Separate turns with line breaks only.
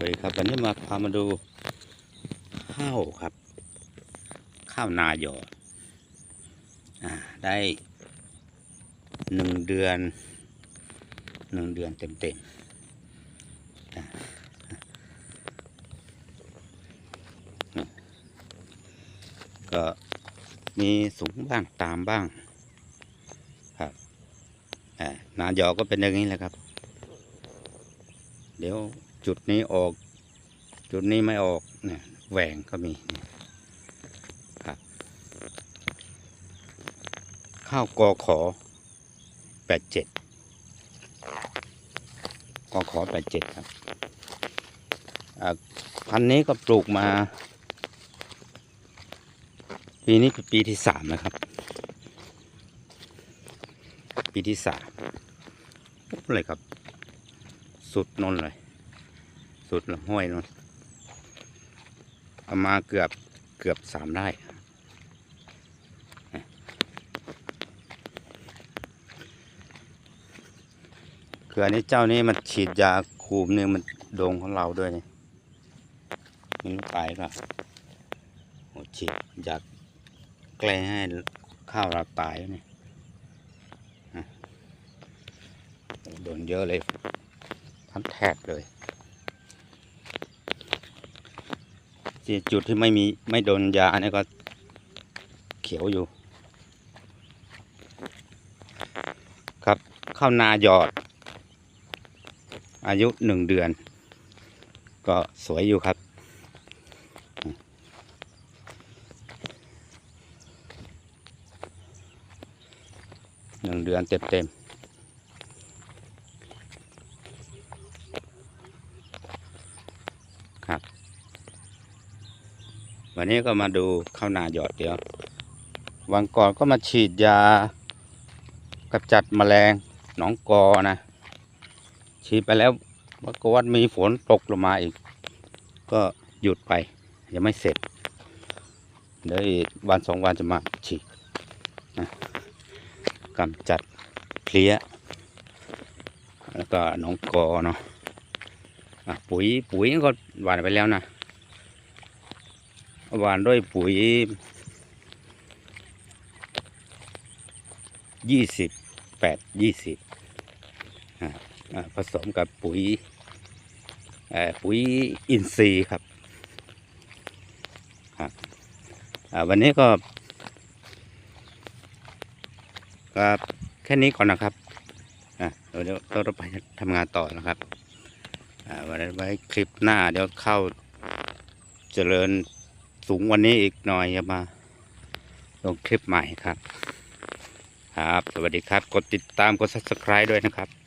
เลยครับ วันนี้มาพามาดูข้าวครับ ข้าวนาหยออ่าได้หนึ่งเดือนหนึ่งเดือนเต็มเต็มๆก็มีสูงบ้างตามบ้างครับนาหยอก็เป็นอย่างนี้แหละครับ เดี๋ยว จุดนี้ออก จุดนี้ไม่ออกเนี่ยแหว่งก็มีครับข้าวกอขอแปดเจ็ดกอขอแปดเจ็ดครับอ่าพันนี้ก็ปลูกมา ปีนี้เป็นปีที่สามนะครับ ปีที่สามปุ๊บเลยครับ สุดนนเลย สุดลำห้วยนนเอามาเกือบเกือบสามไร่คืออันนี้เจ้านี้มันฉีดยาคูมเนี่ยมันโดงของเราด้วยนี่มีลูกไปป่ะโอ้ฉีดยาแกล้ให้ข้าวเราตายนี่โอ้โดนเยอะเลยทั้งแถบเลย ที่จุดที่ไม่มีไม่โดนยาอันนี้ก็เขียวอยู่ ครับข้าวนาหยอด อายุหนึ่งเดือน ก็สวยอยู่ครับ หนึ่งเดือนเต็มเต็มครับ วันนี้ก็มาดูข้าวนาหยอดเดี๋ยว วันก่อนก็มาฉีดยากำจัดแมลงหนองกอนะ ฉีดไปแล้วปรากฏว่ามีฝนตกลงมาอีก ก็หยุดไป ยังไม่เสร็จ เดี๋ยวอีกวันสองวันจะมาฉีดนะกำจัดเพลี้ย แล้วก็หนองกอเนาะอะปุ๋ยปุ๋ยก็หวานไปแล้วนะ หวานด้วยปุ๋ยยี่สิบแปดยี่สิบผสมกับปุ๋ยปุ๋ยอินทรีย์ครับครับวันนี้ก็ก็แค่นี้ก่อนนะครับเดี๋ยวเดี๋ยวเราไปทำงานต่อนะครับไว้ไว้คลิปหน้าเดี๋ยวเข้าเจริญ สูงวันนี้อีกหน่อยจะมาลงคลิปใหม่ครับ ครับ สวัสดีครับ กดติดตาม กด subscribe ด้วยนะครับ